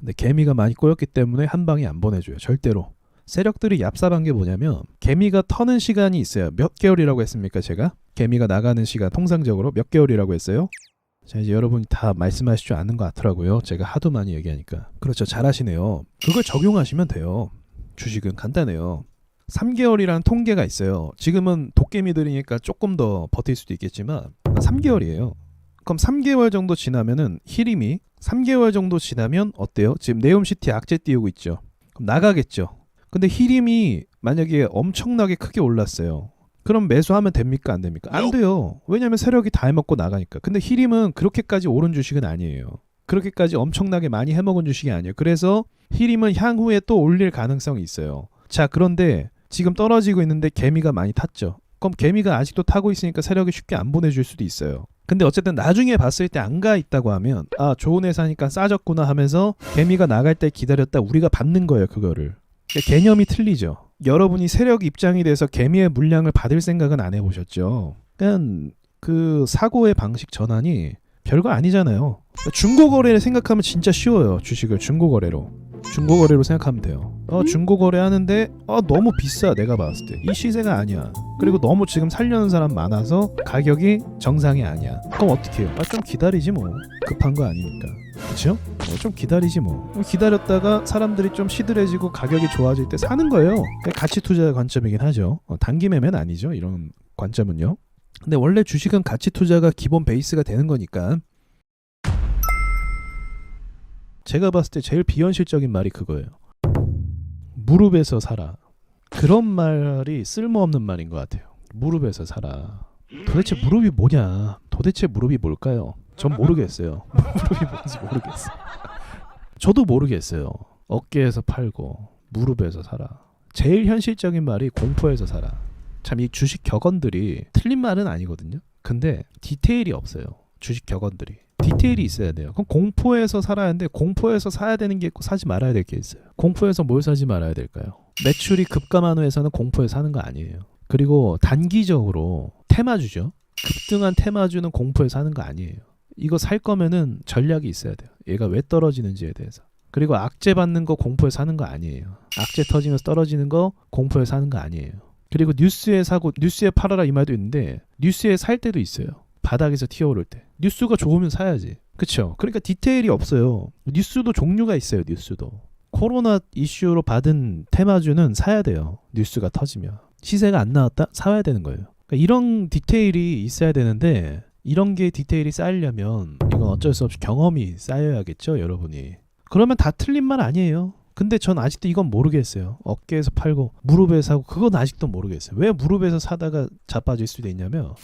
근데 개미가 많이 꼬였기 때문에 한 방에 안 보내줘요. 절대로. 세력들이 얍삽한 게 뭐냐면 개미가 터는 시간이 있어요. 몇 개월이라고 했습니까, 제가? 개미가 나가는 시간 통상적으로 몇 개월이라고 했어요? 자, 이제 여러분이 다 말씀하실 줄 아는 것 같더라고요. 제가 하도 많이 얘기하니까. 그렇죠. 잘하시네요. 그걸 적용하시면 돼요. 주식은 간단해요. 3개월이라는 통계가 있어요. 지금은 도깨미들이니까 조금 더 버틸 수도 있겠지만 3개월이에요. 그럼 3개월 정도 지나면은 히림이 3개월 정도 지나면 어때요? 지금 네옴시티 악재 띄우고 있죠. 그럼 나가겠죠. 근데 히림이 만약에 엄청나게 크게 올랐어요. 그럼 매수하면 됩니까? 안 됩니까? 안 돼요. 왜냐면 세력이 다 해먹고 나가니까. 근데 히림은 그렇게까지 오른 주식은 아니에요. 그렇게까지 엄청나게 많이 해먹은 주식이 아니에요. 그래서 히림은 향후에 또 올릴 가능성이 있어요. 자, 그런데 지금 떨어지고 있는데 개미가 많이 탔죠. 그럼 개미가 아직도 타고 있으니까 세력이 쉽게 안 보내줄 수도 있어요. 근데 어쨌든 나중에 봤을 때 안 가 있다고 하면 아 좋은 회사니까 싸졌구나 하면서 개미가 나갈 때 기다렸다 우리가 받는 거예요 그거를. 그러니까 개념이 틀리죠. 여러분이 세력 입장이 돼서 개미의 물량을 받을 생각은 안 해보셨죠? 그냥 그 사고의 방식 전환이 별거 아니잖아요. 중고거래를 생각하면 진짜 쉬워요 주식을 중고거래로. 중고거래로 생각하면 돼요. 어 중고 거래 하는데 어 너무 비싸 내가 봤을 때 이 시세가 아니야. 그리고 너무 지금 살려는 사람 많아서 가격이 정상이 아니야. 그럼 어떻게 해요? 아 좀 기다리지 뭐 급한 거 아니니까. 그렇죠? 어, 좀 기다리지 뭐. 기다렸다가 사람들이 좀 시들해지고 가격이 좋아질 때 사는 거예요. 가치 투자 관점이긴 하죠. 어, 단기 매매는 아니죠. 이런 관점은요. 근데 원래 주식은 가치 투자가 기본 베이스가 되는 거니까 제가 봤을 때 제일 비현실적인 말이 그거예요. 무릎에서 살아. 그런 말이 쓸모없는 말인 것 같아요. 무릎에서 살아. 도대체 무릎이 뭐냐? 도대체 무릎이 뭘까요? 전 모르겠어요. 무릎이 뭔지 모르겠어. 저도 모르겠어요. 어깨에서 팔고 무릎에서 살아. 제일 현실적인 말이 공포에서 살아. 참 이 주식 격언들이 틀린 말은 아니거든요. 근데 디테일이 없어요. 주식 격언들이. 디테일이 있어야 돼요. 그럼 공포에서 살아야 하는데 공포에서 사야 되는 게 있고 사지 말아야 될 게 있어요. 공포에서 뭘 사지 말아야 될까요? 매출이 급감한 회사는 공포에서 사는 거 아니에요. 그리고 단기적으로 테마주죠. 급등한 테마주는 공포에 사는 거 아니에요. 이거 살 거면은 전략이 있어야 돼요. 얘가 왜 떨어지는지에 대해서. 그리고 악재 받는 거 공포에 사는 거 아니에요. 악재 터지면서 떨어지는 거 공포에 사는 거 아니에요. 그리고 뉴스에 사고 뉴스에 팔아라 이 말도 있는데 뉴스에 살 때도 있어요. 바닥에서 튀어오를 때 뉴스가 좋으면 사야지. 그쵸. 그러니까 디테일이 없어요. 뉴스도 종류가 있어요 뉴스도. 코로나 이슈로 받은 테마주는 사야 돼요 뉴스가 터지면. 시세가 안 나왔다? 사야 되는 거예요. 그러니까 이런 디테일이 있어야 되는데 이런 게 디테일이 쌓이려면 이건 어쩔 수 없이 경험이 쌓여야겠죠 여러분이. 그러면 다 틀린 말 아니에요. 근데 전 아직도 이건 모르겠어요. 어깨에서 팔고 무릎에 사고 그건 아직도 모르겠어요. 왜 무릎에서 사다가 자빠질 수도 있냐면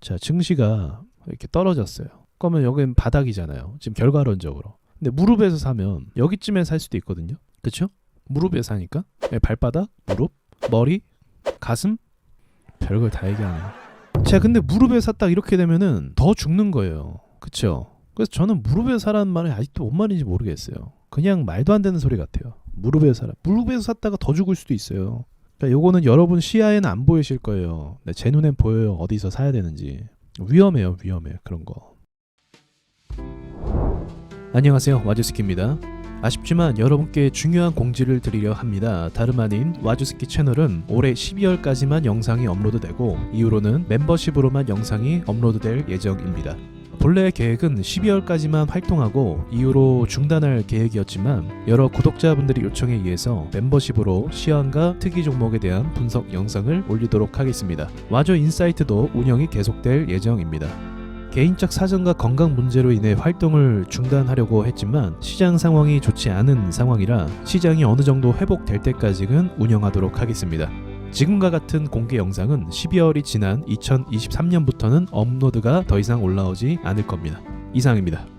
자, 증시가 이렇게 떨어졌어요. 그러면 여기는 바닥이잖아요. 지금 결과론적으로. 근데 무릎에서 사면 여기쯤에 살 수도 있거든요. 그쵸? 무릎에 사니까 네, 발바닥, 무릎, 머리, 가슴 별걸 다 얘기하네. 자, 근데 무릎에 샀다 이렇게 되면은 더 죽는 거예요. 그쵸? 그래서 저는 무릎에 사라는 말이 아직도 뭔 말인지 모르겠어요. 그냥 말도 안 되는 소리 같아요. 무릎에 사라. 무릎에서 샀다가 더 죽을 수도 있어요. 그러니까 요거는 여러분 시야에는 안 보이실 거예요. 네, 제 눈엔 보여요. 어디서 사야 되는지. 위험해요, 위험해. 그런 거. 안녕하세요. 와주스키입니다. 아쉽지만 여러분께 중요한 공지를 드리려 합니다. 다름 아닌 와주스키 채널은 올해 12월까지만 영상이 업로드되고 이후로는 멤버십으로만 영상이 업로드될 예정입니다. 본래 계획은 12월까지만 활동하고 이후로 중단할 계획이었지만 여러 구독자분들의 요청에 의해서 멤버십으로 시황과 특이 종목에 대한 분석 영상을 올리도록 하겠습니다. 와저 인사이트도 운영이 계속될 예정입니다. 개인적 사정과 건강 문제로 인해 활동을 중단하려고 했지만 시장 상황이 좋지 않은 상황이라 시장이 어느 정도 회복될 때까지는 운영하도록 하겠습니다. 지금과 같은 공개 영상은 12월이 지난 2023년부터는 업로드가 더 이상 올라오지 않을 겁니다. 이상입니다.